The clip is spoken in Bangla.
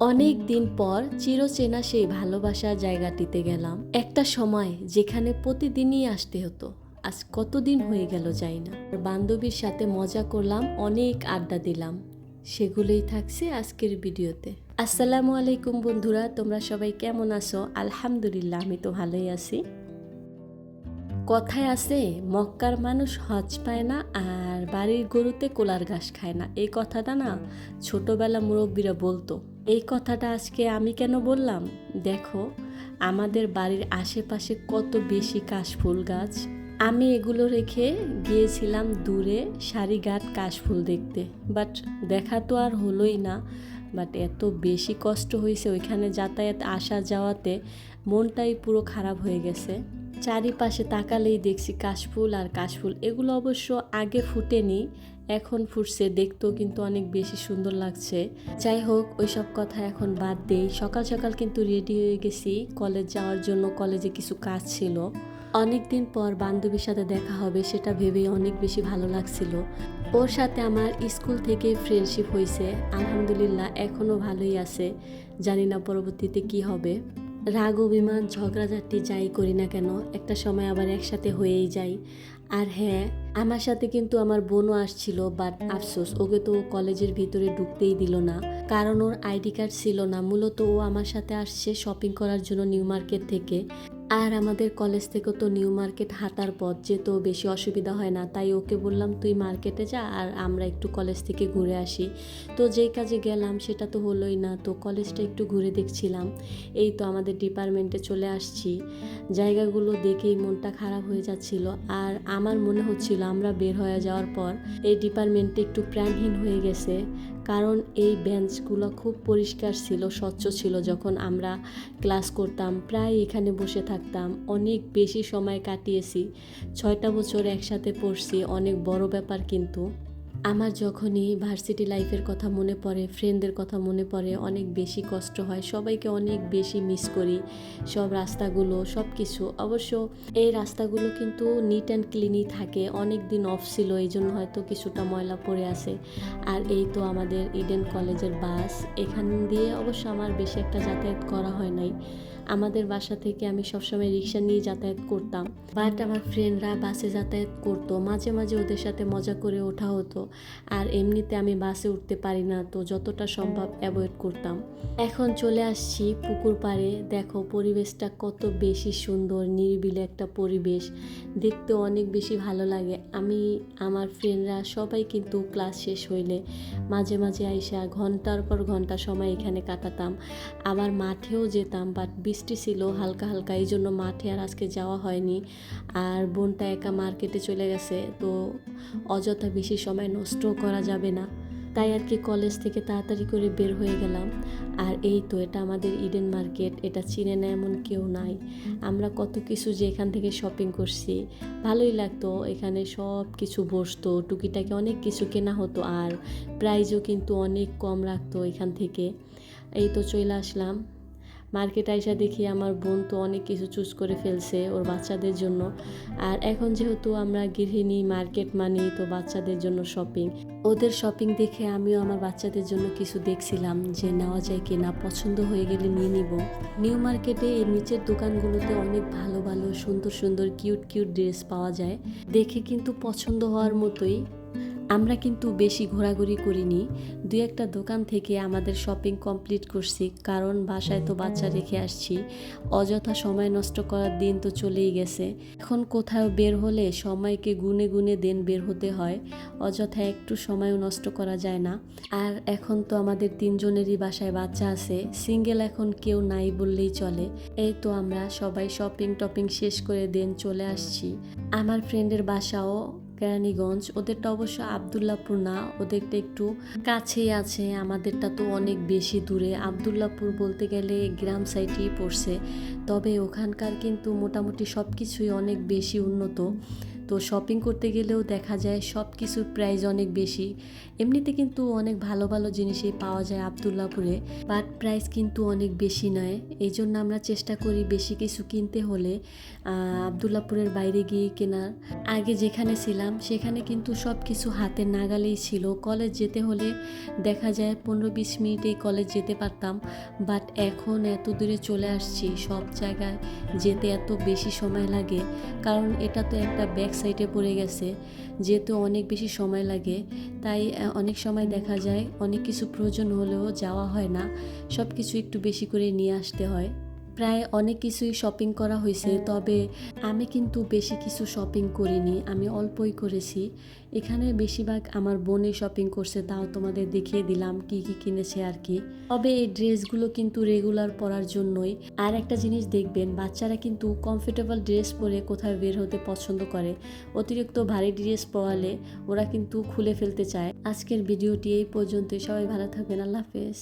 অনেক দিন পর চিরচেনা সেই ভালোবাসার জায়গাটিতে গেলাম। একটা সময় যেখানে প্রতিদিনই আসতে হতো। আজ কতদিন হয়ে গেল যাই না। বান্ধবীর সাথে মজা করলাম, অনেক আড্ডা দিলাম। সেগুলোই থাকছে আজকের ভিডিওতে। আসসালামু আলাইকুম বন্ধুরা, তোমরা সবাই কেমন আছো? আলহামদুলিল্লাহ, আমি তো ভালোই আছি। কথায় আছে, মক্কার মানুষ হজ পায় না আর বাড়ির গরুতে কোলার ঘাস খায় না। এই কথাটা না ছোটবেলা মুরব্বীরা বলতো। এই কথাটা আজকে আমি কেন বললাম? দেখো, আমাদের বাড়ির আশেপাশে কত বেশি কাশফুল গাছ। আমি এগুলো রেখে গিয়েছিলাম দূরে সারিঘাট কাশফুল দেখতে। বাট দেখা তো আর হলোই না। বাট এত বেশি কষ্ট হয়েছে ওইখানে যাতায়াত আসা যাওয়াতে মনটাই পুরো খারাপ হয়ে গেছে। চারিপাশে তাকালেই দেখছি কাশফুল আর কাশফুল। এগুলো অবশ্য আগে ফুটেনি, এখন ফুটছে, দেখতেও কিন্তু অনেক বেশি সুন্দর লাগছে। যাই হোক, ওইসব কথা এখন বাদ দেই। সকাল সকাল কিন্তু রেডি হয়ে গেছি। কলেজ যাওয়ার জন্য কলেজে কিছু কাজ ছিল। অনেক দিন পর বান্ধবীর সাথে দেখা হবে, সেটা ভেবেই অনেক বেশি ভালো লাগছিল। ওর সাথে আমার স্কুল থেকে ফ্রেন্ডশিপ হয়েছে। আলহামদুলিল্লাহ এখনও ভালোই আছে। জানি না পরবর্তীতে কি হবে। রাগ, অভিমান, ঝগড়াঝাটি যাই করি না কেন, একটা সময় আবার একসাথে হয়েই যাই। আর হ্যাঁ আমার সাথে কিন্তু আমার বোনও আসছিল বাট আফসোস, ওকে তো কলেজের ভিতরে ঢুকতেই দিল না। কারণ ওর আইডি কার্ড ছিল না, মূলত ও আমার সাথে আসছে শপিং করার জন্য নিউ মার্কেট থেকে। আর আমাদের কলেজ থেকে তো নিউ মার্কেট হাঁটার পথ যেহেতু বেশি অসুবিধা হয় না। তাই ওকে বললাম, তুই মার্কেটে যা আর আমরা একটু কলেজ থেকে ঘুরে আসি। তো যেই কাজে গেলাম, সেটা তো হলোই না। তো কলেজটা একটু ঘুরে দেখছিলাম। এই তো আমাদের ডিপার্টমেন্টে চলে আসছি। জায়গাগুলো দেখেই মনটা খারাপ হয়ে যাচ্ছিল। আর আমার মনে হচ্ছিল, আমরা বের হয়ে যাওয়ার পর এই ডিপার্টমেন্টে একটু প্রাণহীন হয়ে গেছে। কারণ এই বেঞ্চগুলো খুব পরিষ্কার ছিল, স্বচ্ছ ছিল। যখন আমরা ক্লাস করতাম, প্রায় এখানে বসে থাকতাম, অনেক বেশি সময় কাটিয়েছি। ছয়টা বছর একসাথে পড়ছি, অনেক বড় ব্যাপার কিন্তু। আমার যখনই ভার্সিটি লাইফের কথা মনে পড়ে ফ্রেন্ডদের কথা মনে পড়ে, অনেক বেশি কষ্ট হয়। সবাইকে অনেক বেশি মিস করি। সব রাস্তাগুলো সব কিছু অবশ্য এই রাস্তাগুলো কিন্তু নিট অ্যান্ড ক্লিনই থাকে। অনেক দিন অফ ছিল এই জন্য হয়তো কিছুটা ময়লা পড়ে আছে। আর এই তো আমাদের ইডেন কলেজের বাস এখান দিয়ে অবশ্য আমার বেশি একটা যাতায়াত করা হয় নাই। আমাদের বাসা থেকে আমি সবসময় রিক্সা নিয়ে যাতায়াত করতাম। বাট আমার ফ্রেন্ডরা বাসে যাতায়াত করতো। মাঝে মাঝে ওদের সাথে মজা করে ওঠা হতো। আর এমনিতে আমি বাসে উঠতে পারি না, তো যতটা সম্ভব অ্যাভয়েড করতাম। এখন চলে আসছি পুকুর পাড়ে। দেখো পরিবেশটা কত বেশি সুন্দর, নিরিবিলি একটা পরিবেশ। দেখতে অনেক বেশি ভালো লাগে। আমি, আমার ফ্রেন্ডরা সবাই কিন্তু ক্লাস শেষ হইলে মাঝে মাঝে আইসা ঘণ্টার পর ঘণ্টা সময় এখানে কাটাতাম। আবার মাঠেও যেতাম বাট বৃষ্টি ছিল হালকা হালকা এই জন্য মাঠে আর আজকে যাওয়া হয়নি। আর বোনটা একা মার্কেটে চলে গেছে, তো অযথা বেশি সময় করা যাবে না। তাই আর কি কলেজ থেকে তাড়াতাড়ি করে বের হয়ে গেলাম। আর এই তো, এটা আমাদের ইডেন মার্কেট এটা চিনে না এমন কেউ নাই। আমরা কত কিছু যে এখান থেকে শপিং করছি। ভালোই লাগতো, এখানে সব কিছু বসতো, টুকিটাকি অনেক কিছু কেনা হতো আর প্রাইজও কিন্তু অনেক কম রাখতো এখান থেকে। এই তো চলে আসলাম। মার্কেট আইসা দেখি আমার বোন তো অনেক কিছু চুজ করে ফেলছে ওর বাচ্চাদের জন্য। আর এখন যেহেতু আমরা গৃহিণী মার্কেট মানি তো বাচ্চাদের জন্য শপিং ওদের শপিং দেখে আমিও আমার বাচ্চাদের জন্য কিছু দেখছিলাম যে নেওয়া যায় কি না পছন্দ হয়ে গেলে নিয়ে নিব। নিউ মার্কেটে এই নিচের দোকানগুলোতে অনেক ভালো ভালো, সুন্দর সুন্দর কিউট কিউট ড্রেস পাওয়া যায়। দেখে কিন্তু পছন্দ হওয়ার মতোই। আমরা কিন্তু বেশি ঘোরাঘুরি করিনি। দু একটা দোকান থেকে আমাদের শপিং কমপ্লিট করছি, কারণ বাসায় তো বাচ্চা রেখে আসছি। অযথা সময় নষ্ট করার দিন তো চলেই গেছে। এখন কোথাও বের হলে সময়কে গুনে গুনে দিন বের হতে হয়, অযথা একটু সময়ও নষ্ট করা যায় না। আর এখন তো আমাদের তিনজনেরই বাসায় বাচ্চা আছে, সিঙ্গেল এখন কেউ নাই বললেই চলে। এই তো আমরা সবাই শপিং টপিং শেষ করে দিন চলে আসছি। আমার ফ্রেন্ডের বাসাও কেরানীগঞ্জ, ওদেরটা অবশ্য আবদুল্লাপুর না, ওদেরটা একটু কাছেই আছে, আমাদেরটা তো অনেক বেশি দূরে। আবদুল্লাপুর বলতে গেলে গ্রাম সাইডেই পড়ছে, তবে ওখানকার কিন্তু মোটামুটি সব কিছুই অনেক বেশি উন্নত। তো শপিং করতে গেলেও দেখা যায় সব কিছুর প্রাইস অনেক বেশি। এমনিতে কিন্তু অনেক ভালো ভালো জিনিসই পাওয়া যায় আবদুল্লাপুরে বাট প্রাইস কিন্তু অনেক বেশি নয়। এই জন্য আমরা চেষ্টা করি বেশি কিছু কিনতে হলে আবদুল্লাপুরের বাইরে গিয়ে কেনার আগে যেখানে ছিলাম, সেখানে কিন্তু সব কিছু হাতে নাগালেই ছিল। কলেজ যেতে হলে দেখা যায় পনেরো বিশ মিনিটেই কলেজ যেতে পারতাম বাট এখন এত দূরে চলে আসছি, সব জায়গায় যেতে এত বেশি সময় লাগে। কারণ এটা তো একটা ব্যাক সাইডে পড়ে গেছে, যেহেতু অনেক বেশি সময় লাগে, তাই অনেক সময় দেখা যায়, অনেক কিছু প্রয়োজন হলেও যাওয়া হয় না সব কিছু একটু বেশি করে নিয়ে আসতে হয়। প্রায় অনেক কিছুই শপিং করা হয়েছে তবে আমি কিন্তু বেশি কিছু শপিং করিনি আমি অল্পই করেছি। এখানে বেশিরভাগ আমার বোনই শপিং করছে তাও তোমাদের দেখিয়ে দিলাম কি কি কিনেছে আর কি। তবে এই ড্রেসগুলো কিন্তু রেগুলার পরার জন্যই। আর একটা জিনিস দেখবেন বাচ্চারা কিন্তু কমফোর্টেবল ড্রেস পরে কোথাও বের হতে পছন্দ করে। অতিরিক্ত ভারী ড্রেস পরালে ওরা কিন্তু খুলে ফেলতে চায়। আজকের ভিডিওটি এই পর্যন্তই সবাই ভালো থাকবেন আল্লাহ হাফেজ।